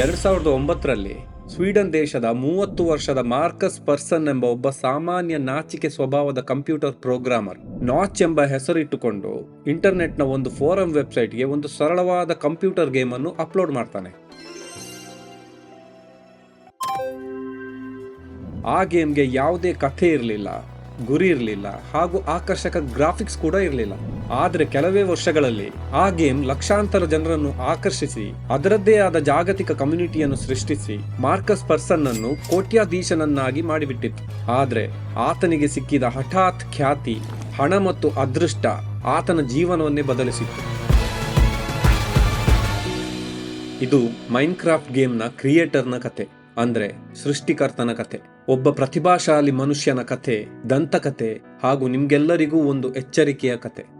ಎರಡ್ ಸಾವಿರದ ಒಂಬತ್ತರಲ್ಲಿ ಸ್ವೀಡನ್ ದೇಶದ ಮೂವತ್ತು ವರ್ಷದ ಮಾರ್ಕಸ್ ಪರ್ಸನ್ ಎಂಬ ಒಬ್ಬ ಸಾಮಾನ್ಯ ನಾಚಿಕೆ ಸ್ವಭಾವದ ಕಂಪ್ಯೂಟರ್ ಪ್ರೋಗ್ರಾಮರ್ ನಾಚ್ ಎಂಬ ಹೆಸರಿಟ್ಟುಕೊಂಡು ಇಂಟರ್ನೆಟ್ನ ಒಂದು ಫೋರಂ ವೆಬ್ಸೈಟ್ಗೆ ಒಂದು ಸರಳವಾದ ಕಂಪ್ಯೂಟರ್ ಗೇಮ್ ಅನ್ನು ಅಪ್ಲೋಡ್ ಮಾಡ್ತಾನೆ. ಆ ಗೇಮ್ಗೆ ಯಾವುದೇ ಕಥೆ ಇರಲಿಲ್ಲ, ಗುರಿ ಇರಲಿಲ್ಲ ಹಾಗೂ ಆಕರ್ಷಕ ಗ್ರಾಫಿಕ್ಸ್ ಕೂಡ ಇರಲಿಲ್ಲ. ಆದರೆ ಕೆಲವೇ ವರ್ಷಗಳಲ್ಲಿ ಆ ಗೇಮ್ ಲಕ್ಷಾಂತರ ಜನರನ್ನು ಆಕರ್ಷಿಸಿ, ಅದರದ್ದೇ ಆದ ಜಾಗತಿಕ ಕಮ್ಯುನಿಟಿಯನ್ನು ಸೃಷ್ಟಿಸಿ ಮಾರ್ಕಸ್ ಪರ್ಸನ್ ಅನ್ನು ಕೋಟ್ಯಾಧೀಶನನ್ನಾಗಿ ಮಾಡಿಬಿಟ್ಟಿತ್ತು. ಆದರೆ ಆತನಿಗೆ ಸಿಕ್ಕಿದ ಹಠಾತ್ ಖ್ಯಾತಿ, ಹಣ ಮತ್ತು ಅದೃಷ್ಟ ಆತನ ಜೀವನವನ್ನೇ ಬದಲಿಸಿತ್ತು. ಇದು ಮೈನ್ಕ್ರಾಫ್ಟ್ ಗೇಮ್ನ ಕ್ರಿಯೇಟರ್ನ ಕತೆ, ಅಂದ್ರೆ ಸೃಷ್ಟಿಕರ್ತನ ಕತೆ. ಒಬ್ಬ ಪ್ರತಿಭಾಶಾಲಿ ಮನುಷ್ಯನ ಕತೆ, ದಂತಕತೆ ಹಾಗೂ ನಿಮ್ಗೆಲ್ಲರಿಗೂ ಒಂದು ಎಚ್ಚರಿಕೆಯ ಕತೆ.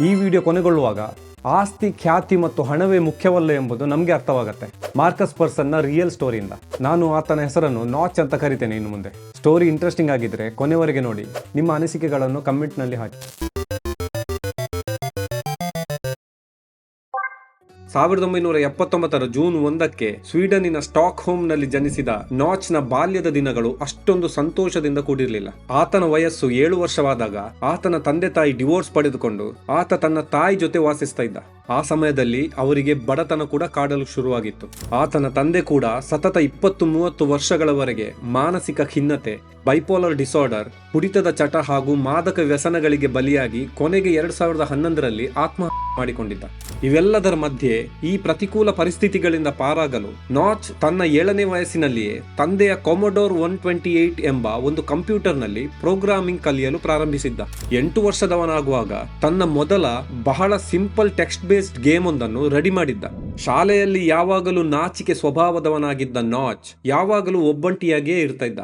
ಈ ವಿಡಿಯೋ ಕೊನೆಗೊಳ್ಳುವಾಗ, ಆಸ್ತಿ, ಖ್ಯಾತಿ ಮತ್ತು ಹಣವೇ ಮುಖ್ಯವಲ್ಲ ಎಂಬುದು ನಮಗೆ ಅರ್ಥವಾಗುತ್ತೆ. Marcus ಪರ್ಸನ್ನ real ಸ್ಟೋರಿಯಿಂದ. ನಾನು ಆತನ ಹೆಸರನ್ನು ನಾಚ್ ಅಂತ ಕರಿತೇನೆ ಇನ್ನು ಮುಂದೆ. ಸ್ಟೋರಿ ಇಂಟ್ರೆಸ್ಟಿಂಗ್ ಆಗಿದ್ರೆ ಕೊನೆವರೆಗೆ ನೋಡಿ. ನಿಮ್ಮ ಅನಿಸಿಕೆಗಳನ್ನು ಕಮೆಂಟ್ನಲ್ಲಿ ಹಾಕಿ. ಸಾವಿರದ ಒಂಬೈನೂರ ಎಪ್ಪತ್ತೊಂಬತ್ತರ ಜೂನ್ ಒಂದಕ್ಕೆ ಸ್ವೀಡನ್ನಿನ ಸ್ಟಾಕ್ ಹೋಮ್ನಲ್ಲಿ ಜನಿಸಿದ ನಾಚ್ನ ಬಾಲ್ಯದ ದಿನಗಳು ಅಷ್ಟೊಂದು ಸಂತೋಷದಿಂದ ಕೂಡಿರಲಿಲ್ಲ. ಆತನ ವಯಸ್ಸು ಏಳು ವರ್ಷವಾದಾಗ ಆತನ ತಂದೆ ತಾಯಿ ಡಿವೋರ್ಸ್ ಪಡೆದುಕೊಂಡು ಆತ ತನ್ನ ತಾಯಿ ಜೊತೆ ವಾಸಿಸ್ತಾ ಇದ್ದ. ಆ ಸಮಯದಲ್ಲಿ ಅವರಿಗೆ ಬಡತನ ಕೂಡ ಕಾಡಲು ಶುರುವಾಗಿತ್ತು. ಆತನ ತಂದೆ ಕೂಡ ಸತತ ಇಪ್ಪತ್ತು ಮೂವತ್ತು ವರ್ಷಗಳವರೆಗೆ ಮಾನಸಿಕ ಖಿನ್ನತೆ ಬೈಪೋಲರ್ ಡಿಸಾರ್ಡರ್ ಕುಡಿತದ ಚಟ ಹಾಗೂ ಮಾದಕ ವ್ಯಸನಗಳಿಗೆ ಬಲಿಯಾಗಿ ಕೊನೆಗೆ ಎರಡ್ ಸಾವಿರದ ಹನ್ನೊಂದರಲ್ಲಿ ಆತ್ಮಹತ್ಯೆ ಮಾಡಿಕೊಂಡಿದ್ದ. ಇವೆಲ್ಲದರ ಮಧ್ಯೆ ಈ ಪ್ರತಿಕೂಲ ಪರಿಸ್ಥಿತಿಗಳಿಂದ ಪಾರಾಗಲು ನಾಚ್ ತನ್ನ ಏಳನೇ ವಯಸ್ಸಿನಲ್ಲಿಯೇ ತಂದೆಯ ಕೊಮೊಡೋರ್ ಒನ್ ಟ್ವೆಂಟಿ ಏಟ್ ಎಂಬ ಒಂದು ಕಂಪ್ಯೂಟರ್ನಲ್ಲಿ ಪ್ರೋಗ್ರಾಮಿಂಗ್ ಕಲಿಯಲು ಪ್ರಾರಂಭಿಸಿದ್ದ. ಎಂಟು ವರ್ಷದವನಾಗುವಾಗ ತನ್ನ ಮೊದಲ ಬಹಳ ಸಿಂಪಲ್ ಟೆಕ್ಸ್ಟ್ ಬೇಸ್ಡ್ ಗೇಮ್ ಒಂದನ್ನು ರೆಡಿ ಮಾಡಿದ್ದ. ಶಾಲೆಯಲ್ಲಿ ಯಾವಾಗಲೂ ನಾಚಿಕೆ ಸ್ವಭಾವದವನಾಗಿದ್ದ ನಾಚ್ ಯಾವಾಗಲೂ ಒಬ್ಬಂಟಿಯಾಗಿಯೇ ಇರ್ತಾ ಇದ್ದ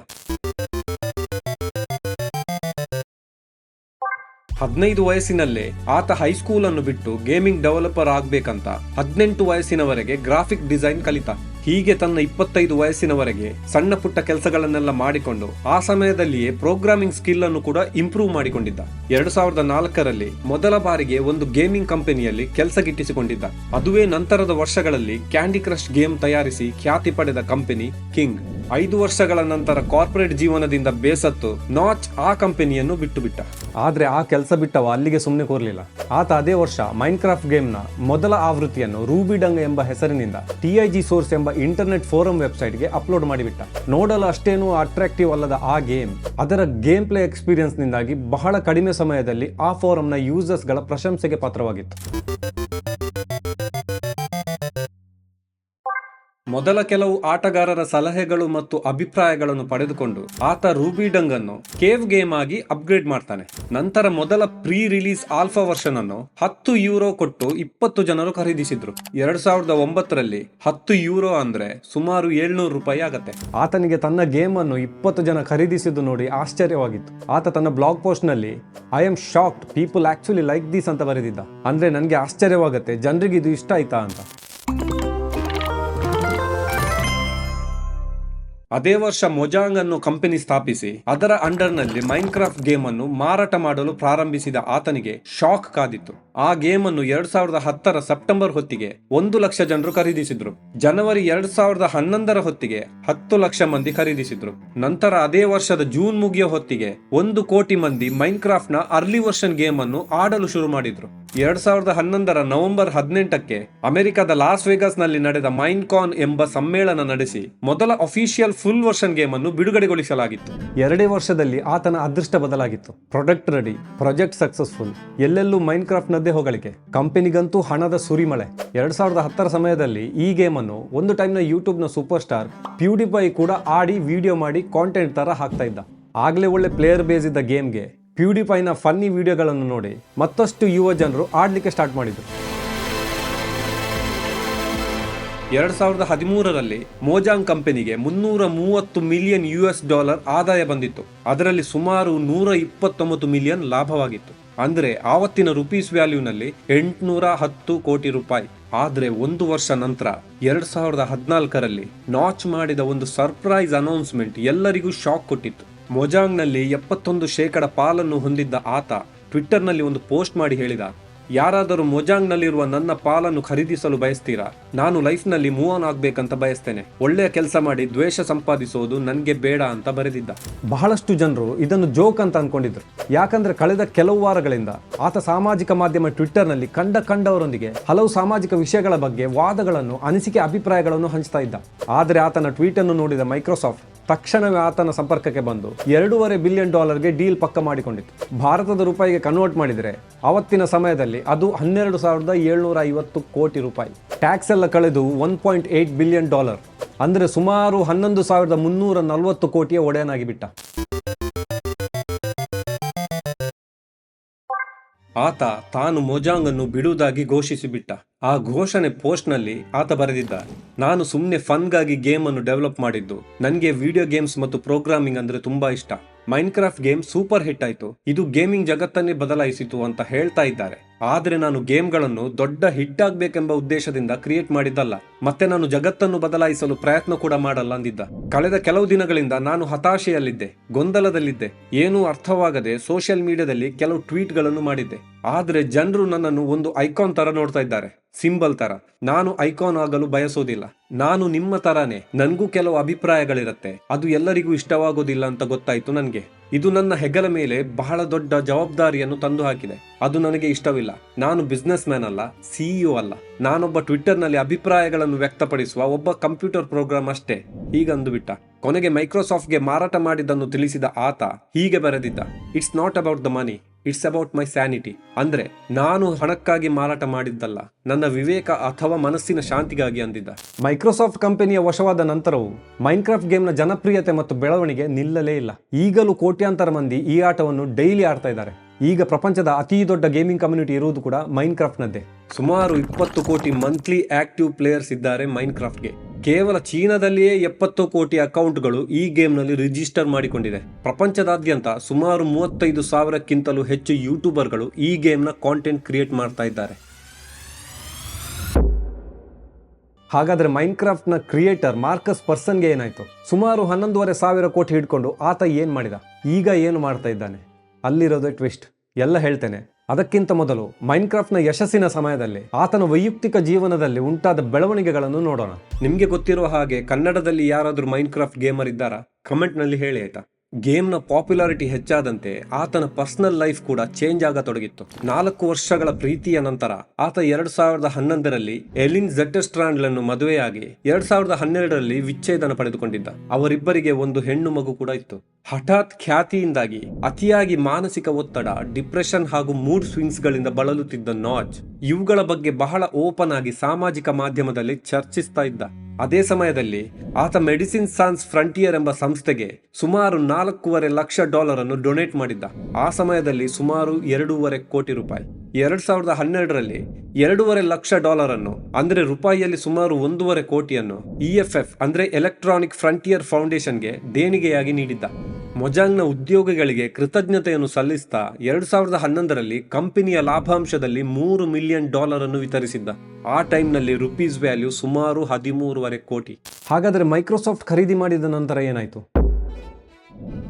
ಹದಿನೈದು ವಯಸ್ಸಿನಲ್ಲೇ ಆತ ಹೈಸ್ಕೂಲ್ ಅನ್ನು ಬಿಟ್ಟು ಗೇಮಿಂಗ್ ಡೆವಲಪರ್ ಆಗ್ಬೇಕಂತ ಹದಿನೆಂಟು ವಯಸ್ಸಿನವರೆಗೆ ಗ್ರಾಫಿಕ್ ಡಿಸೈನ್ ಕಲಿತ. ಹೀಗೆ ತನ್ನ ಇಪ್ಪತ್ತೈದು ವಯಸ್ಸಿನವರೆಗೆ ಸಣ್ಣ ಪುಟ್ಟ ಕೆಲಸಗಳನ್ನೆಲ್ಲ ಮಾಡಿಕೊಂಡು ಆ ಸಮಯದಲ್ಲಿಯೇ ಪ್ರೋಗ್ರಾಮಿಂಗ್ ಸ್ಕಿಲ್ ಅನ್ನು ಕೂಡ ಇಂಪ್ರೂವ್ ಮಾಡಿಕೊಂಡಿದ್ದ. ಎರಡು ಸಾವಿರದ ನಾಲ್ಕರಲ್ಲಿ ಮೊದಲ ಬಾರಿಗೆ ಒಂದು ಗೇಮಿಂಗ್ ಕಂಪನಿಯಲ್ಲಿ ಕೆಲಸ ಗಿಟ್ಟಿಸಿಕೊಂಡಿದ್ದ. ಅದುವೇ ನಂತರದ ವರ್ಷಗಳಲ್ಲಿ ಕ್ಯಾಂಡಿ ಕ್ರಶ್ ಗೇಮ್ ತಯಾರಿಸಿ ಖ್ಯಾತಿ ಪಡೆದ ಕಂಪನಿ ಕಿಂಗ್ ಐದು ವರ್ಷಗಳ ನಂತರ ಕಾರ್ಪೊರೇಟ್ ಜೀವನದಿಂದ ಬೇಸತ್ತು ನಾಚ್ ಆ ಕಂಪನಿಯನ್ನು ಬಿಟ್ಟು ಬಿಟ್ಟ ಆದ್ರೆ ಆ ಕೆಲಸ ಬಿಟ್ಟವ ಅಲ್ಲಿಗೆ ಸುಮ್ಮನೆ ಕೋರ್ಲಿಲ್ಲ. ಆತ ಅದೇ ವರ್ಷ ಮೈನ್ಕ್ರಾಫ್ಟ್ ಗೇಮ್ನ ಮೊದಲ ಆವೃತ್ತಿಯನ್ನು ರೂಬಿಡಂಗ್ ಎಂಬ ಹೆಸರಿನಿಂದ ಟಿಐಜಿ ಸೋರ್ಸ್ ಎಂಬ ಇಂಟರ್ನೆಟ್ ಫೋರಂ ವೆಬ್ಸೈಟ್ಗೆ ಅಪ್ಲೋಡ್ ಮಾಡಿಬಿಟ್ಟ. ನೋಡಲು ಅಷ್ಟೇನು ಅಟ್ರಾಕ್ಟಿವ್ ಅಲ್ಲದ ಆ ಗೇಮ್. ಅದರ ಗೇಮ್ ಪ್ಲೇ ಎಕ್ಸ್ಪೀರಿಯನ್ಸ್ ನಿಂದಾಗಿ ಬಹಳ ಕಡಿಮೆ ಸಮಯದಲ್ಲಿ ಆ ಫೋರಂನ ಯೂಸರ್ಸ್ಗಳ ಪ್ರಶಂಸೆಗೆ ಪಾತ್ರವಾಗಿತ್ತು. ಮೊದಲ ಕೆಲವು ಆಟಗಾರರ ಸಲಹೆಗಳು ಮತ್ತು ಅಭಿಪ್ರಾಯಗಳನ್ನು ಪಡೆದುಕೊಂಡು ಆತ ರೂಬಿಡಂಗ್ ಅನ್ನು ಕೇವ್ ಗೇಮ್ ಆಗಿ ಅಪ್ಗ್ರೇಡ್ ಮಾಡ್ತಾನೆ. ನಂತರ ಮೊದಲ ಪ್ರೀ ರಿಲೀಸ್ ಆಲ್ಫಾ ವರ್ಷನ್ ಅನ್ನು ಹತ್ತು ಯೂರೋ ಕೊಟ್ಟು ಇಪ್ಪತ್ತು ಜನರು ಖರೀದಿಸಿದ್ರು. ಎರಡ್ ಸಾವಿರದ ಒಂಬತ್ತರಲ್ಲಿ ಹತ್ತು ಯೂರೋ ಅಂದ್ರೆ ಸುಮಾರು ಏಳ್ನೂರು ರೂಪಾಯಿ ಆಗತ್ತೆ. ಆತನಿಗೆ ತನ್ನ ಗೇಮ್ ಅನ್ನು ಇಪ್ಪತ್ತು ಜನ ಖರೀದಿಸಿದ್ದು ನೋಡಿ ಆಶ್ಚರ್ಯವಾಗಿತ್ತು. ಆತ ತನ್ನ ಬ್ಲಾಗ್ ಪೋಸ್ಟ್ನಲ್ಲಿ I am shocked, people actually like these ಅಂತ ಬರೆದಿದ್ದ. ಅಂದ್ರೆ ನನಗೆ ಆಶ್ಚರ್ಯವಾಗುತ್ತೆ, ಜನರಿಗೆ ಇದು ಇಷ್ಟ ಆಯ್ತಾ ಅಂತ. ಅದೇ ವರ್ಷ ಮೊಜಾಂಗ್ ಅನ್ನು ಕಂಪನಿ ಸ್ಥಾಪಿಸಿ, ಅದರ ಅಂಡರ್ನಲ್ಲಿ ಮೈನ್ಕ್ರಾಫ್ಟ್ ಗೇಮ್ ಅನ್ನು ಮಾರಾಟ ಮಾಡಲು ಪ್ರಾರಂಭಿಸಿದ ಆತನಿಗೆ ಶಾಕ್ ಕಾದಿತ್ತು. ಆ ಗೇಮ್ ಅನ್ನು ಎರಡ್ ಸಾವಿರದ ಹತ್ತರ ಸೆಪ್ಟೆಂಬರ್ ಹೊತ್ತಿಗೆ ಒಂದು ಲಕ್ಷ ಜನರು ಖರೀದಿಸಿದ್ರು. ಜನವರಿ ಎರಡ್ ಸಾವಿರದ ಹನ್ನೊಂದರ ಹೊತ್ತಿಗೆ ಹತ್ತು ಲಕ್ಷ ಮಂದಿ ಖರೀದಿಸಿದ್ರು. ನಂತರ ಅದೇ ವರ್ಷದ ಜೂನ್ ಮುಗಿಯ ಹೊತ್ತಿಗೆ ಒಂದು ಕೋಟಿ ಮಂದಿ ಮೈನ್ಕ್ರಾಫ್ಟ್ನ ಅರ್ಲಿ ವರ್ಷನ್ ಗೇಮ್ ಅನ್ನು ಆಡಲು ಶುರು ಮಾಡಿದ್ರು. ಎರಡ್ ಸಾವಿರದ ಹನ್ನೊಂದರ ನವೆಂಬರ್ ಹದಿನೆಂಟಕ್ಕೆ ಅಮೆರಿಕದ ಲಾಸ್ ವೇಗಸ್ನಲ್ಲಿ ನಡೆದ ಮೈನ್ಕಾನ್ ಎಂಬ ಸಮ್ಮೇಳನ ನಡೆಸಿ ಮೊದಲ ಅಫಿಷಿಯಲ್ ಫುಲ್ ವರ್ಷನ್ ಗೇಮ್ ಅನ್ನು ಬಿಡುಗಡೆಗೊಳಿಸಲಾಗಿತ್ತು. ಎರಡೇ ವರ್ಷದಲ್ಲಿ ಆತನ ಅದೃಷ್ಟ ಬದಲಾಗಿತ್ತು. Product ready project successful. ಎಲ್ಲೆಲ್ಲೂ ಮೈನ್ಕ್ರಾಫ್ಟ್ ನದ್ದೇ ಹೊಗಳಿಕೆ ಕಂಪನಿಗಂತೂ ಹಣದ ಸುರಿಮಳೆ. ಎರಡ್ ಸಾವಿರದ ಹತ್ತರ ಸಮಯದಲ್ಲಿ ಈ ಗೇಮ್ ಅನ್ನು ಒಂದು ಟೈಮ್ನ ಯೂಟ್ಯೂಬ್ನ ಸೂಪರ್ ಸ್ಟಾರ್ ಪ್ಯೂಡಿಫೈ ಕೂಡ ಆಡಿ ವಿಡಿಯೋ ಮಾಡಿ ಕಾಂಟೆಂಟ್ ತರ ಹಾಕ್ತಾ ಇದ್ದ. ಆಗ್ಲೇ ಒಳ್ಳೆ ಪ್ಲೇಯರ್ ಬೇಸ್ ಇದ್ದ ಗೇಮ್ಗೆ ಪ್ಯೂಡಿಫೈನ ಫನ್ನಿ ವಿಡಿಯೋಗಳನ್ನು ನೋಡಿ ಮತ್ತಷ್ಟು ಯುವ ಜನರು ಆಡಲಿಕ್ಕೆ ಸ್ಟಾರ್ಟ್ ಮಾಡಿದರು. ಎರಡು ಸಾವಿರದ ಹದಿಮೂರರಲ್ಲಿ ಮೋಜಾಂಗ್ ಕಂಪನಿಗೆ ಮುನ್ನೂರ ಮೂವತ್ತು ಮಿಲಿಯನ್ ಯು ಎಸ್ ಡಾಲರ್ ಆದಾಯ ಬಂದಿತ್ತು. ಅದರಲ್ಲಿ ಸುಮಾರು ನೂರ ಇಪ್ಪತ್ತೊಂಬತ್ತು ಮಿಲಿಯನ್ ಲಾಭವಾಗಿತ್ತು. ಅಂದರೆ ಆವತ್ತಿನ ರುಪೀಸ್ ವ್ಯಾಲ್ಯೂನಲ್ಲಿ ಎಂಟುನೂರ ಹತ್ತು ಕೋಟಿ ರೂಪಾಯಿ. ಆದರೆ ಒಂದು ವರ್ಷ ನಂತರ ಎರಡು ಸಾವಿರದ ಹದಿನಾಲ್ಕರಲ್ಲಿ ನಾಚ್ ಮಾಡಿದ ಒಂದು ಸರ್ಪ್ರೈಸ್ ಅನೌನ್ಸ್ಮೆಂಟ್ ಎಲ್ಲರಿಗೂ ಶಾಕ್ ಕೊಟ್ಟಿತ್ತು. ಮೊಜಾಂಗ್ನಲ್ಲಿ ಎಪ್ಪತ್ತೊಂದು ಶೇಕಡ ಪಾಲನ್ನು ಹೊಂದಿದ್ದ ಆತ ಟ್ವಿಟ್ಟರ್ನಲ್ಲಿ ಒಂದು ಪೋಸ್ಟ್ ಮಾಡಿ ಹೇಳಿದ, ಯಾರಾದರೂ ಮೊಜಾಂಗ್ನಲ್ಲಿರುವ ನನ್ನ ಪಾಲನ್ನು ಖರೀದಿಸಲು ಬಯಸ್ತೀರಾ? ನಾನು ಲೈಫ್ನಲ್ಲಿ ಮೂವ್ ಆನ್ ಆಗ್ಬೇಕಂತ ಬಯಸ್ತೇನೆ. ಒಳ್ಳೆಯ ಕೆಲಸ ಮಾಡಿ ದ್ವೇಷ ಸಂಪಾದಿಸೋದು ನನಗೆ ಬೇಡ ಅಂತ ಬರೆದಿದ್ದ. ಬಹಳಷ್ಟು ಜನರು ಇದನ್ನು ಜೋಕ್ ಅಂತ ಅನ್ಕೊಂಡಿದ್ರು. ಯಾಕಂದ್ರೆ ಕಳೆದ ಕೆಲವು ವಾರಗಳಿಂದ ಆತ ಸಾಮಾಜಿಕ ಮಾಧ್ಯಮ ಟ್ವಿಟ್ಟರ್ನಲ್ಲಿ ಕಂಡ ಕಂಡವರೊಂದಿಗೆ ಹಲವು ಸಾಮಾಜಿಕ ವಿಷಯಗಳ ಬಗ್ಗೆ ವಾದಗಳನ್ನು ಅನಿಸಿಕೆ ಅಭಿಪ್ರಾಯಗಳನ್ನು ಹಂಚ್ತಾ ಇದ್ದ. ಆದರೆ ಆತನ ಟ್ವೀಟ್ ಅನ್ನು ನೋಡಿದ ಮೈಕ್ರೋಸಾಫ್ಟ್ ತಕ್ಷಣವೇ ಆತನ ಸಂಪರ್ಕಕ್ಕೆ ಬಂದು ಎರಡೂವರೆ ಬಿಲಿಯನ್ ಡಾಲರ್ಗೆ ಡೀಲ್ ಪಕ್ಕ ಮಾಡಿಕೊಂಡಿತ್ತು. ಭಾರತದ ರೂಪಾಯಿಗೆ ಕನ್ವರ್ಟ್ ಮಾಡಿದರೆ ಅವತ್ತಿನ ಸಮಯದಲ್ಲಿ ಅದು ಹನ್ನೆರಡು ಸಾವಿರದ ಏಳ್ನೂರ ಐವತ್ತು ಕೋಟಿ ರೂಪಾಯಿ. ಟ್ಯಾಕ್ಸ್ ಎಲ್ಲ ಕಳೆದು one point eight billion dollar. ಅಂದರೆ ಸುಮಾರು ಹನ್ನೊಂದು ಸಾವಿರದ ಮುನ್ನೂರ ನಲವತ್ತು ಕೋಟಿಯ ಒಡೆಯನಾಗಿ ಬಿಟ್ಟ. ಆತ ತಾನು ಮೊಜಾಂಗ್ ಅನ್ನು ಬಿಡುವುದಾಗಿ ಘೋಷಿಸಿಬಿಟ್ಟ. ಆ ಘೋಷಣೆ ಪೋಸ್ಟ್ನಲ್ಲಿ ಆತ ಬರೆದಿದ್ದ ನಾನು ಸುಮ್ಮನೆ ಫನ್ಗಾಗಿ ಗೇಮ್ ಅನ್ನು ಡೆವಲಪ್ ಮಾಡಿದ್ದು. ನನಗೆ ವಿಡಿಯೋ ಗೇಮ್ಸ್ ಮತ್ತು ಪ್ರೋಗ್ರಾಮಿಂಗ್ ಅಂದ್ರೆ ತುಂಬಾ ಇಷ್ಟ. ಮೈನ್ಕ್ರಾಫ್ಟ್ ಗೇಮ್ ಸೂಪರ್ ಹಿಟ್ ಆಯ್ತು. ಇದು ಗೇಮಿಂಗ್ ಜಗತ್ತನ್ನೇ ಬದಲಾಯಿಸಿತು ಅಂತ ಹೇಳ್ತಾ ಇದ್ದಾರೆ. ಆದ್ರೆ ನಾನು ಗೇಮ್ಗಳನ್ನು ದೊಡ್ಡ ಹಿಟ್ ಆಗ್ಬೇಕೆಂಬ ಉದ್ದೇಶದಿಂದ ಕ್ರಿಯೇಟ್ ಮಾಡಿದ್ದಲ್ಲ. ಮತ್ತೆ ನಾನು ಜಗತ್ತನ್ನು ಬದಲಾಯಿಸಲು ಪ್ರಯತ್ನ ಕೂಡ ಮಾಡಲ್ಲ ಅಂದಿದ್ದ. ಕಳೆದ ಕೆಲವು ದಿನಗಳಿಂದ ನಾನು ಹತಾಶೆಯಲ್ಲಿದ್ದೆ, ಗೊಂದಲದಲ್ಲಿದ್ದೆ. ಏನೂ ಅರ್ಥವಾಗದೆ ಸೋಷಿಯಲ್ ಮೀಡಿಯಾದಲ್ಲಿ ಕೆಲವು ಟ್ವೀಟ್ಗಳನ್ನು ಮಾಡಿದ್ದೆ. ಆದರೆ ಜನರು ನನ್ನನ್ನು ಒಂದು ಐಕಾನ್ ತರ ನೋಡ್ತಾ ಇದ್ದಾರೆ, ಸಿಂಬಲ್ ತರ. ನಾನು ಐಕಾನ್ ಆಗಲು ಬಯಸೋದಿಲ್ಲ. ನಾನು ನಿಮ್ಮ ತರಾನೇ. ನನ್ಗೂ ಕೆಲವು ಅಭಿಪ್ರಾಯಗಳಿರತ್ತೆ. ಅದು ಎಲ್ಲರಿಗೂ ಇಷ್ಟವಾಗೋದಿಲ್ಲ ಅಂತ ಗೊತ್ತಾಯ್ತು ನನ್ಗೆ. ಇದು ನನ್ನ ಹೆಗಲ ಮೇಲೆ ಬಹಳ ದೊಡ್ಡ ಜವಾಬ್ದಾರಿಯನ್ನು ತಂದು ಹಾಕಿದೆ ಅದು ನನಗೆ ಇಷ್ಟವಿಲ್ಲ. ನಾನು ಬಿಸ್ನೆಸ್ ಮ್ಯಾನ್ ಅಲ್ಲ, ಸಿಇಒ ಅಲ್ಲ. ನಾನೊಬ್ಬ ಟ್ವಿಟ್ಟರ್ನಲ್ಲಿ ಅಭಿಪ್ರಾಯಗಳನ್ನು ವ್ಯಕ್ತಪಡಿಸುವ ಒಬ್ಬ ಕಂಪ್ಯೂಟರ್ ಪ್ರೋಗ್ರಾಮ್ ಅಷ್ಟೇ. ಹೀಗಂದು ಬಿಟ್ಟ. ಕೊನೆಗೆ ಮೈಕ್ರೋಸಾಫ್ಟ್ಗೆ ಮಾರಾಟ ಮಾಡಿದ್ದನ್ನು ತಿಳಿಸಿದ ಆತ ಹೀಗೆ ಬರೆದಿದ್ದ it's not about the money it's about my sanity ಅಂದ್ರೆ ನಾನು ಹಣಕ್ಕಾಗಿ ಮಾರಾಟ ಮಾಡಿದ್ದಲ್ಲ. ನನ್ನ ವಿವೇಕ ಅಥವಾ ಮನಸ್ಸಿನ ಶಾಂತಿಗಾಗಿ ಅಂದಿದ್ದ. ಮೈಕ್ರೋಸಾಫ್ಟ್ ಕಂಪನಿಯ ವಶವಾದ ನಂತರವೂ ಮೈನ್ಕ್ರಾಫ್ಟ್ ಗೇಮ್ನ ಜನಪ್ರಿಯತೆ ಮತ್ತು ಬೆಳವಣಿಗೆ ನಿಲ್ಲಲೇ ಇಲ್ಲ. ಈಗಲೂ ಕೋಟ್ಯಾಂತರ ಮಂದಿ ಈ ಆಟವನ್ನು ಡೈಲಿ ಆಡ್ತಾ ಇದ್ದಾರೆ. ಈಗ ಪ್ರಪಂಚದ ಅತಿ ದೊಡ್ಡ ಗೇಮಿಂಗ್ ಕಮ್ಯುನಿಟಿ ಇರುವುದು ಕೂಡ ಮೈನ್ಕ್ರಾಫ್ಟ್ನದ್ದೇ ಸುಮಾರು ಇಪ್ಪತ್ತು ಕೋಟಿ ಮಂತ್ಲಿ ಆಕ್ಟಿವ್ ಪ್ಲೇಯರ್ಸ್ ಇದ್ದಾರೆ ಮೈನ್ಕ್ರಾಫ್ಟ್ಗೆ ಕೇವಲ ಚೀನಾದಲ್ಲಿಯೇ ಎಪ್ಪತ್ತು ಕೋಟಿ ಅಕೌಂಟ್ಗಳು ಈ ಗೇಮ್ನಲ್ಲಿ ರಿಜಿಸ್ಟರ್ ಮಾಡಿಕೊಂಡಿದೆ. ಪ್ರಪಂಚದಾದ್ಯಂತ ಸುಮಾರು ಮೂವತ್ತೈದು ಸಾವಿರಕ್ಕಿಂತಲೂ ಹೆಚ್ಚು ಯೂಟ್ಯೂಬರ್ಗಳು ಈ ಗೇಮ್ನ ಕಾಂಟೆಂಟ್ ಕ್ರಿಯೇಟ್ ಮಾಡ್ತಾ ಇದ್ದಾರೆ. ಹಾಗಾದರೆ ಮೈನ್ಕ್ರಾಫ್ಟ್ನ ಕ್ರಿಯೇಟರ್ ಮಾರ್ಕಸ್ ಪರ್ಸನ್ಗೆ ಏನಾಯಿತು? ಸುಮಾರು ಹನ್ನೊಂದುವರೆ ಸಾವಿರ ಕೋಟಿ ಹಿಡ್ಕೊಂಡು ಆತ ಏನು ಮಾಡಿದ? ಈಗ ಏನು ಮಾಡ್ತಾ ಇದ್ದಾನೆ? ಅಲ್ಲಿರೋದೇ ಟ್ವಿಸ್ಟ್ ಎಲ್ಲ ಹೇಳ್ತೇನೆ. ಅದಕ್ಕಿಂತ ಮೊದಲು ಮೈನ್ಕ್ರಾಫ್ಟ್ನ ಯಶಸ್ಸಿನ ಸಮಯದಲ್ಲಿ ಆತನ ವೈಯಕ್ತಿಕ ಜೀವನದಲ್ಲಿ ಉಂಟಾದ ಬೆಳವಣಿಗೆಗಳನ್ನು ನೋಡೋಣ. ನಿಮಗೆ ಗೊತ್ತಿರುವ ಹಾಗೆ ಕನ್ನಡದಲ್ಲಿ ಯಾರಾದರೂ ಮೈನ್ಕ್ರಾಫ್ಟ್ ಗೇಮರ್ ಇದ್ದಾರಾ? ಕಮೆಂಟ್ನಲ್ಲಿ ಹೇಳಿ ಆಯ್ತಾ. ಗೇಮ್ನ ಪಾಪ್ಯುಲಾರಿಟಿ ಹೆಚ್ಚಾದಂತೆ ಆತನ ಪರ್ಸನಲ್ ಲೈಫ್ ಕೂಡ ಚೇಂಜ್ ಆಗತೊಡಗಿತ್ತು ನಾಲ್ಕು ವರ್ಷಗಳ ಪ್ರೀತಿಯ ನಂತರ ಆತ ಎರಡು ಸಾವಿರದ ಹನ್ನೊಂದರಲ್ಲಿ ಎಲಿನ್ ಜೆಟೆಸ್ಟ್ರಾಂಡ್ಲನ್ನು ಮದುವೆಯಾಗಿ ಎರಡ್ ಸಾವಿರದ ಹನ್ನೆರಡರಲ್ಲಿ ವಿಚ್ಛೇದನ ಪಡೆದುಕೊಂಡಿದ್ದ. ಅವರಿಬ್ಬರಿಗೆ ಒಂದು ಹೆಣ್ಣು ಮಗು ಕೂಡ ಇತ್ತು. ಹಠಾತ್ ಖ್ಯಾತಿಯಿಂದಾಗಿ, ಅತಿಯಾಗಿ ಮಾನಸಿಕ ಒತ್ತಡ, ಡಿಪ್ರೆಷನ್ ಹಾಗೂ ಮೂಡ್ ಸ್ವಿಂಗ್ಸ್ ಗಳಿಂದ ಬಳಲುತ್ತಿದ್ದ ನಾಜ್, ಇವುಗಳ ಬಗ್ಗೆ ಬಹಳ ಓಪನ್ ಆಗಿ ಸಾಮಾಜಿಕ ಮಾಧ್ಯಮದಲ್ಲಿ ಚರ್ಚಿಸ್ತಾ ಇದ್ದ. ಅದೇ ಸಮಯದಲ್ಲಿ, ಆತ ಮೆಡಿಸಿನ್ ಸಾನ್ಸ್ ಫ್ರಂಟಿಯರ್ ಎಂಬ ಸಂಸ್ಥೆಗೆ ಸುಮಾರು ನಾಲ್ಕೂವರೆ ಲಕ್ಷ ಡಾಲರ್ ಅನ್ನು ಡೊನೇಟ್ ಮಾಡಿದ್ದ. ಆ ಸಮಯದಲ್ಲಿ ಸುಮಾರು ಎರಡೂವರೆ ಕೋಟಿ ರೂಪಾಯಿ. ಎರಡ್ ಸಾವಿರದ ಹನ್ನೆರಡರಲ್ಲಿ ಎರಡೂವರೆ ಲಕ್ಷ ಡಾಲರ್ ಅನ್ನು ಅಂದ್ರೆ ರೂಪಾಯಿಯಲ್ಲಿ ಸುಮಾರು ಒಂದೂವರೆ ಕೋಟಿಯನ್ನು ಇಎಫ್ಎಫ್ ಅಂದ್ರೆ ಎಲೆಕ್ಟ್ರಾನಿಕ್ ಫ್ರಂಟಿಯರ್ ಫೌಂಡೇಶನ್ಗೆ ದೇಣಿಗೆಯಾಗಿ ನೀಡಿದ್ದ. ಮೊಜಾಂಗ್ನ ಉದ್ಯೋಗಿಗಳಿಗೆ ಕೃತಜ್ಞತೆಯನ್ನು ಸಲ್ಲಿಸ್ತಾ ಎರಡು ಸಾವಿರದ ಹನ್ನೊಂದರಲ್ಲಿ ಕಂಪನಿಯ ಲಾಭಾಂಶದಲ್ಲಿ ಮೂರು ಮಿಲಿಯನ್ ಡಾಲರ್ ಅನ್ನು ವಿತರಿಸಿದ್ದ. ಆ ಟೈಮ್ನಲ್ಲಿ ರುಪೀಸ್ ವ್ಯಾಲ್ಯೂ ಸುಮಾರು ಹದಿಮೂರುವರೆ ಕೋಟಿ. ಹಾಗಾದರೆ ಮೈಕ್ರೋಸಾಫ್ಟ್ ಖರೀದಿ ಮಾಡಿದ ನಂತರ ಏನಾಯಿತು?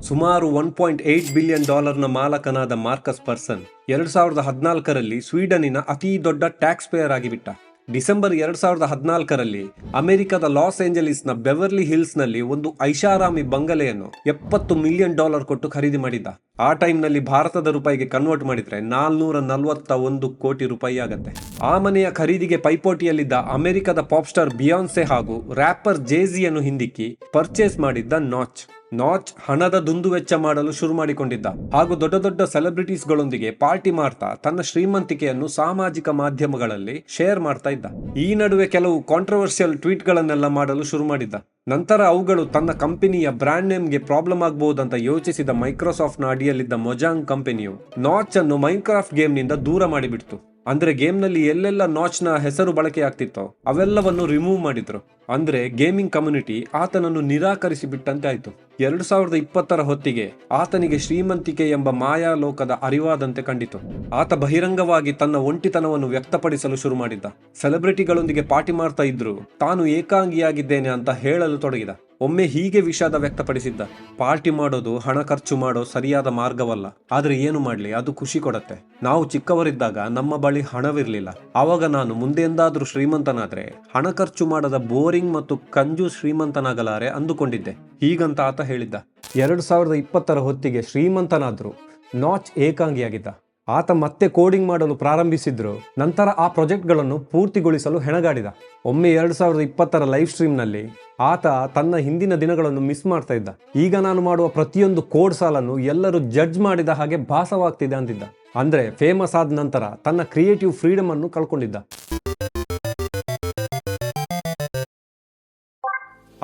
ಸುಮಾರು ಒನ್ ಪಾಯಿಂಟ್ ಏಟ್ ಬಿಲಿಯನ್ ಡಾಲರ್ನ ಮಾಲಕನಾದ ಮಾರ್ಕಸ್ ಪರ್ಸನ್ ಎರಡು ಸಾವಿರದ ಹದಿನಾಲ್ಕರಲ್ಲಿ ಸ್ವೀಡನಿನ ಅತಿ ದೊಡ್ಡ ಟ್ಯಾಕ್ಸ್ ಪೇಯರ್ ಆಗಿಬಿಟ್ಟ. ಡಿಸೆಂಬರ್ ಎರಡು ಸಾವಿರದ ಹದಿನಾಲ್ಕರಲ್ಲಿ ಅಮೆರಿಕದ ಲಾಸ್ ಏಂಜಲೀಸ್ನ ಬೆವರ್ಲಿ ಹಿಲ್ಸ್ನಲ್ಲಿ ಒಂದು ಐಷಾರಾಮಿ ಬಂಗಲೆಯನ್ನು ಎಪ್ಪತ್ತು ಮಿಲಿಯನ್ ಡಾಲರ್ ಕೊಟ್ಟು ಖರೀದಿ ಮಾಡಿದ್ದ. ಆ ಟೈಮ್ನಲ್ಲಿ ಭಾರತದ ರೂಪಾಯಿಗೆ ಕನ್ವರ್ಟ್ ಮಾಡಿದ್ರೆ ನಾಲ್ನೂರ ನಲವತ್ತ ಒಂದು ಕೋಟಿ ರೂಪಾಯಿ ಆಗತ್ತೆ. ಆ ಮನೆಯ ಖರೀದಿಗೆ ಪೈಪೋಟಿಯಲ್ಲಿದ್ದ ಅಮೆರಿಕದ ಪಾಪ್ಸ್ಟಾರ್ ಬಿಯಾನ್ಸೆ ಹಾಗೂ ರ್ಯಾಪರ್ ಜೇಜಿಯನ್ನು ಹಿಂದಿಕ್ಕಿ ಪರ್ಚೇಸ್ ಮಾಡಿದ್ದ ನಾಚ್. ನಾಚ್ ಹಣದ ದುಂದುವೆಚ್ಚ ಮಾಡಲು ಶುರು ಮಾಡಿಕೊಂಡಿದ್ದ ಹಾಗೂ ದೊಡ್ಡ ದೊಡ್ಡ ಸೆಲೆಬ್ರಿಟೀಸ್ಗಳೊಂದಿಗೆ ಪಾರ್ಟಿ ಮಾಡ್ತಾ ತನ್ನ ಶ್ರೀಮಂತಿಕೆಯನ್ನು ಸಾಮಾಜಿಕ ಮಾಧ್ಯಮಗಳಲ್ಲಿ ಶೇರ್ ಮಾಡ್ತಾ ಇದ್ದ. ಈ ನಡುವೆ ಕೆಲವು ಕಾಂಟ್ರವರ್ಷಿಯಲ್ ಟ್ವೀಟ್ಗಳನ್ನೆಲ್ಲ ಮಾಡಲು ಶುರು ಮಾಡಿದ್ದ. ನಂತರ ಅವುಗಳು ತನ್ನ ಕಂಪನಿಯ ಬ್ರ್ಯಾಂಡ್ ನೇಮ್ಗೆ ಪ್ರಾಬ್ಲಮ್ ಆಗಬಹುದಂತ ಯೋಚಿಸಿದ ಮೈಕ್ರೋಸಾಫ್ಟ್ನ ಅಡಿಯಲ್ಲಿದ್ದ ಮೊಜಾಂಗ್ ಕಂಪನಿಯು ನಾಚ್ ಅನ್ನು ಮೈನ್ಕ್ರಾಫ್ಟ್ ಗೇಮ್ನಿಂದ ದೂರ ಮಾಡಿಬಿಡ್ತು. ಅಂದ್ರೆ ಗೇಮ್ನಲ್ಲಿ ಎಲ್ಲೆಲ್ಲ ನಾಚ್ನ ಹೆಸರು ಬಳಕೆ ಆಗ್ತಿತ್ತೋ ಅವೆಲ್ಲವನ್ನು ರಿಮೂವ್ ಮಾಡಿದ್ರು. ಅಂದ್ರೆ ಗೇಮಿಂಗ್ ಕಮ್ಯುನಿಟಿ ಆತನನ್ನು ನಿರಾಕರಿಸಿ ಬಿಟ್ಟಂತೆ ಆಯ್ತು. ಎರಡು ಸಾವಿರದ ಇಪ್ಪತ್ತರ ಹೊತ್ತಿಗೆ ಆತನಿಗೆ ಶ್ರೀಮಂತಿಕೆ ಎಂಬ ಮಾಯಾಲೋಕದ ಅರಿವಾದಂತೆ ಕಂಡಿತು. ಆತ ಬಹಿರಂಗವಾಗಿ ತನ್ನ ಒಂಟಿತನವನ್ನು ವ್ಯಕ್ತಪಡಿಸಲು ಶುರು ಮಾಡಿದ್ದ. ಸೆಲೆಬ್ರಿಟಿಗಳೊಂದಿಗೆ ಪಾರ್ಟಿ ಮಾಡ್ತಾ ಇದ್ರು, ತಾನು ಏಕಾಂಗಿಯಾಗಿದ್ದೇನೆ ಅಂತ ಹೇಳಲು ತೊಡಗಿದ. ಒಮ್ಮೆ ಹೀಗೆ ವಿಷಾದ ವ್ಯಕ್ತಪಡಿಸಿದ್ದ, ಪಾರ್ಟಿ ಮಾಡೋದು, ಹಣ ಖರ್ಚು ಮಾಡೋ ಸರಿಯಾದ ಮಾರ್ಗವಲ್ಲ. ಆದ್ರೆ ಏನು ಮಾಡ್ಲಿ, ಅದು ಖುಷಿ ಕೊಡತ್ತೆ. ನಾವು ಚಿಕ್ಕವರಿದ್ದಾಗ ನಮ್ಮ ಬಳಿ ಹಣವಿರ್ಲಿಲ್ಲ. ಆವಾಗ ನಾನು ಮುಂದೆಂದಾದ್ರೂ ಶ್ರೀಮಂತನಾದ್ರೆ, ಹಣ ಖರ್ಚು ಮಾಡದ ಬೋರಿಂಗ್ ಮತ್ತು ಕಂಜು ಶ್ರೀಮಂತನಾಗಲಾರೆ ಅಂದುಕೊಂಡಿದ್ದೆ. ಹೀಗಂತ ಆತ ಹೇಳಿದ್ದ. ಎರಡು ಸಾವಿರದ ಇಪ್ಪತ್ತರ ಹೊತ್ತಿಗೆ ಶ್ರೀಮಂತನಾದ್ರು. ನಾಚ್ ಏಕಾಂಗಿಯಾಗಿದ್ದ. ಆತ ಮತ್ತೆ ಕೋಡಿಂಗ್ ಮಾಡಲು ಪ್ರಾರಂಭಿಸಿದ್ರು. ನಂತರ ಆ ಪ್ರಾಜೆಕ್ಟ್ಗಳನ್ನು ಪೂರ್ತಿಗೊಳಿಸಲು ಹೆಣಗಾಡಿದ. ಒಮ್ಮೆ ಎರಡು ಸಾವಿರದ ಇಪ್ಪತ್ತರ ಲೈವ್ ಸ್ಟ್ರೀಮ್ನಲ್ಲಿ ಆತ ತನ್ನ ಹಿಂದಿನ ದಿನಗಳನ್ನು ಮಿಸ್ ಮಾಡ್ತಾ ಇದ್ದ. ಈಗ ನಾನು ಮಾಡುವ ಪ್ರತಿಯೊಂದು ಕೋಡ್ ಸಾಲನ್ನು ಎಲ್ಲರೂ ಜಡ್ಜ್ ಮಾಡಿದ ಹಾಗೆ ಭಾಸವಾಗ್ತಿದೆ ಅಂತಿದ್ದ ಅಂದ್ರೆ ಫೇಮಸ್ ಆದ ನಂತರ ತನ್ನ ಕ್ರಿಯೇಟಿವ್ ಫ್ರೀಡಮ್ ಅನ್ನು ಕಳ್ಕೊಂಡಿದ್ದ.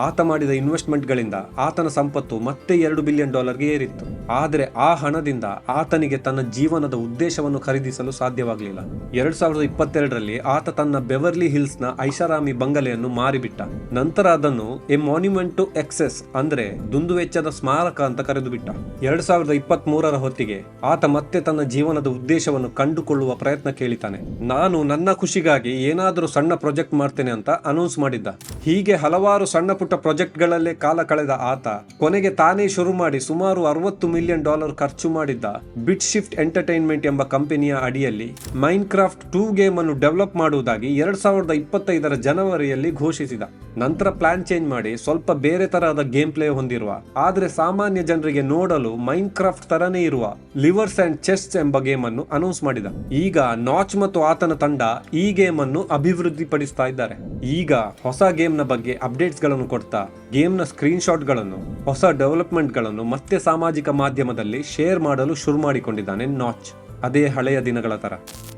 ಆತ ಮಾಡಿದ ಇನ್ವೆಸ್ಟ್ಮೆಂಟ್ಗಳಿಂದ ಆತನ ಸಂಪತ್ತು ಮತ್ತೆ ಎರಡು ಬಿಲಿಯನ್ ಡಾಲರ್ಗೆ ಏರಿತ್ತು. ಆದರೆ ಆ ಹಣದಿಂದ ಆತನಿಗೆ ತನ್ನ ಜೀವನದ ಉದ್ದೇಶವನ್ನು ಖರೀದಿಸಲು ಸಾಧ್ಯವಾಗಲಿಲ್ಲ. ಎರಡು ಸಾವಿರದ ಇಪ್ಪತ್ತೆರಡರಲ್ಲಿ ಆತ ತನ್ನ ಬೆವರ್ಲಿ ಹಿಲ್ಸ್ನ ಐಷಾರಾಮಿ ಬಂಗಲೆಯನ್ನು ಮಾರಿಬಿಟ್ಟ. ನಂತರ ಅದನ್ನು ಎ ಮಾನ್ಯುಮೆಂಟ್ ಟು ಎಕ್ಸೆಸ್ ಅಂದ್ರೆ ದುಂದುವೆಚ್ಚದ ಸ್ಮಾರಕ ಅಂತ ಕರೆದು ಬಿಟ್ಟ ಎರಡ್ ಸಾವಿರದ ಇಪ್ಪತ್ತ್ ಮೂರರ ಹೊತ್ತಿಗೆ ಆತ ಮತ್ತೆ ತನ್ನ ಜೀವನದ ಉದ್ದೇಶವನ್ನು ಕಂಡುಕೊಳ್ಳುವ ಪ್ರಯತ್ನ ಕೇಳಿತಾನೆ. ನಾನು ನನ್ನ ಖುಷಿಗಾಗಿ ಏನಾದರೂ ಸಣ್ಣ ಪ್ರಾಜೆಕ್ಟ್ ಮಾಡ್ತೇನೆ ಅಂತ ಅನೌನ್ಸ್ ಮಾಡಿದ್ದ. ಹೀಗೆ ಹಲವಾರು ಸಣ್ಣ ಪ್ರಾಜೆಕ್ಟ್ಗಳಲ್ಲೇ ಕಾಲ ಕಳೆದ ಆತ, ಕೊನೆಗೆ ತಾನೇ ಶುರು ಮಾಡಿ ಸುಮಾರು ಅರವತ್ತು ಮಿಲಿಯನ್ ಡಾಲರ್ ಖರ್ಚು ಮಾಡಿದ್ದ ಬಿಟ್ ಶಿಫ್ಟ್ ಎಂಟರ್ಟೈನ್ಮೆಂಟ್ ಎಂಬ ಕಂಪನಿಯ ಅಡಿಯಲ್ಲಿ ಮೈನ್ ಕ್ರಾಫ್ಟ್ ಟೂ ಗೇಮ್ ಅನ್ನು ಡೆವಲಪ್ ಮಾಡುವುದಾಗಿ ಎರಡ್ ಸಾವಿರದ ಇಪ್ಪತ್ತೈದರ ಜನವರಿಯಲ್ಲಿ ಘೋಷಿಸಿದ. ನಂತರ ಪ್ಲಾನ್ ಚೇಂಜ್ ಮಾಡಿ ಸ್ವಲ್ಪ ಬೇರೆ ತರಹದ ಗೇಮ್ ಪ್ಲೇ ಹೊಂದಿರುವ, ಆದರೆ ಸಾಮಾನ್ಯ ಜನರಿಗೆ ನೋಡಲು ಮೈನ್ ಕ್ರಾಫ್ಟ್ ತರನೇ ಇರುವ ಲಿವರ್ಸ್ ಅಂಡ್ ಚೆಸ್ ಎಂಬ ಗೇಮ್ ಅನ್ನು ಅನೌನ್ಸ್ ಮಾಡಿದ. ಈಗ ನಾಚ್ ಮತ್ತು ಆತನ ತಂಡ ಈ ಗೇಮ್ ಅನ್ನು ಅಭಿವೃದ್ಧಿಪಡಿಸ್ತಾ ಇದ್ದಾರೆ. ಈಗ ಹೊಸ ಗೇಮ್ನ ಬಗ್ಗೆ ಅಪ್ಡೇಟ್ಸ್ಗಳನ್ನು ಕೊಡ್ತಾ ಗೇಮ್ನ ನ ಸ್ಕ್ರೀನ್ ಶಾಟ್ಗಳನ್ನು ಹೊಸ ಡೆವಲಪ್ಮೆಂಟ್ಗಳನ್ನು ಮತ್ತೆ ಸಾಮಾಜಿಕ ಮಾಧ್ಯಮದಲ್ಲಿ ಶೇರ್ ಮಾಡಲು ಶುರು ಮಾಡಿಕೊಂಡಿದ್ದಾನೆ ನಾಚ್. ಅದೇ ಹಳೆಯ ದಿನಗಳ ತರ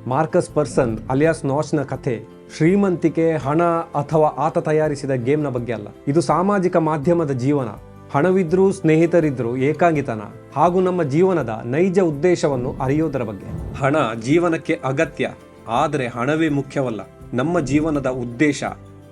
ಮಾರ್ಕಸ್ ಪರ್ಸನ್ ಅಲಿಯಾಸ್ ನಾಚ್ನ ಕಥೆ ಶ್ರೀಮಂತಿಕೆ, ಹಣ ಅಥವಾ ಆತ ತಯಾರಿಸಿದ ಗೇಮ್ನ ಬಗ್ಗೆ ಅಲ್ಲ. ಇದು ಸಾಮಾಜಿಕ ಮಾಧ್ಯಮದ ಜೀವನ. ಹಣವಿದ್ರೂ ಸ್ನೇಹಿತರಿದ್ರೂ ಏಕಾಂಗಿತನ. ಹಾಗೂ ನಮ್ಮ ಜೀವನದ ನೈಜ ಉದ್ದೇಶವನ್ನು ಅರಿಯೋದರ ಬಗ್ಗೆ. ಹಣ ಜೀವನಕ್ಕೆ ಅಗತ್ಯ. ಆದರೆ ಹಣವೇ ಮುಖ್ಯವಲ್ಲ. ನಮ್ಮ ಜೀವನದ ಉದ್ದೇಶ,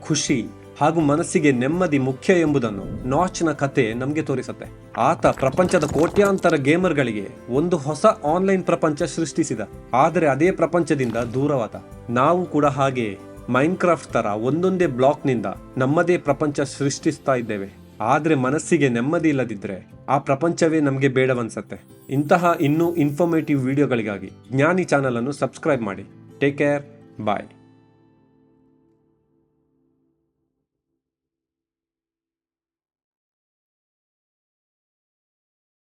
ಖುಷಿ. ಹಾಗೂ ಮನಸ್ಸಿಗೆ ನೆಮ್ಮದಿ ಮುಖ್ಯ ಎಂಬುದನ್ನು ನಾಚ್ನ ಕತೆ ನಮಗೆ ತೋರಿಸುತ್ತೆ. ಆತ ಪ್ರಪಂಚದ ಕೋಟ್ಯಾಂತರ ಗೇಮರ್ಗಳಿಗೆ ಒಂದು ಹೊಸ ಆನ್ಲೈನ್ ಪ್ರಪಂಚ ಸೃಷ್ಟಿಸಿದ. ಆದರೆ ಅದೇ ಪ್ರಪಂಚದಿಂದ ದೂರವಾದ. ನಾವು ಕೂಡ ಹಾಗೆ ಮೈನ್ಕ್ರಾಫ್ಟ್ ತರ ಒಂದೊಂದೇ ಬ್ಲಾಕ್ನಿಂದ ನಮ್ಮದೇ ಪ್ರಪಂಚ ಸೃಷ್ಟಿಸ್ತಾ ಇದ್ದೇವೆ. ಆದರೆ ಮನಸ್ಸಿಗೆ ನೆಮ್ಮದಿ ಇಲ್ಲದಿದ್ದರೆ ಆ ಪ್ರಪಂಚವೇ ನಮಗೆ ಬೇಡವನ್ಸತ್ತೆ. ಇಂತಹ ಇನ್ನೂ ಇನ್ಫಾರ್ಮೇಟಿವ್ ವಿಡಿಯೋಗಳಿಗಾಗಿ ಜ್ಞಾನಿ ಚಾನಲನ್ನು ಸಬ್ಸ್ಕ್ರೈಬ್ ಮಾಡಿ. Take care bye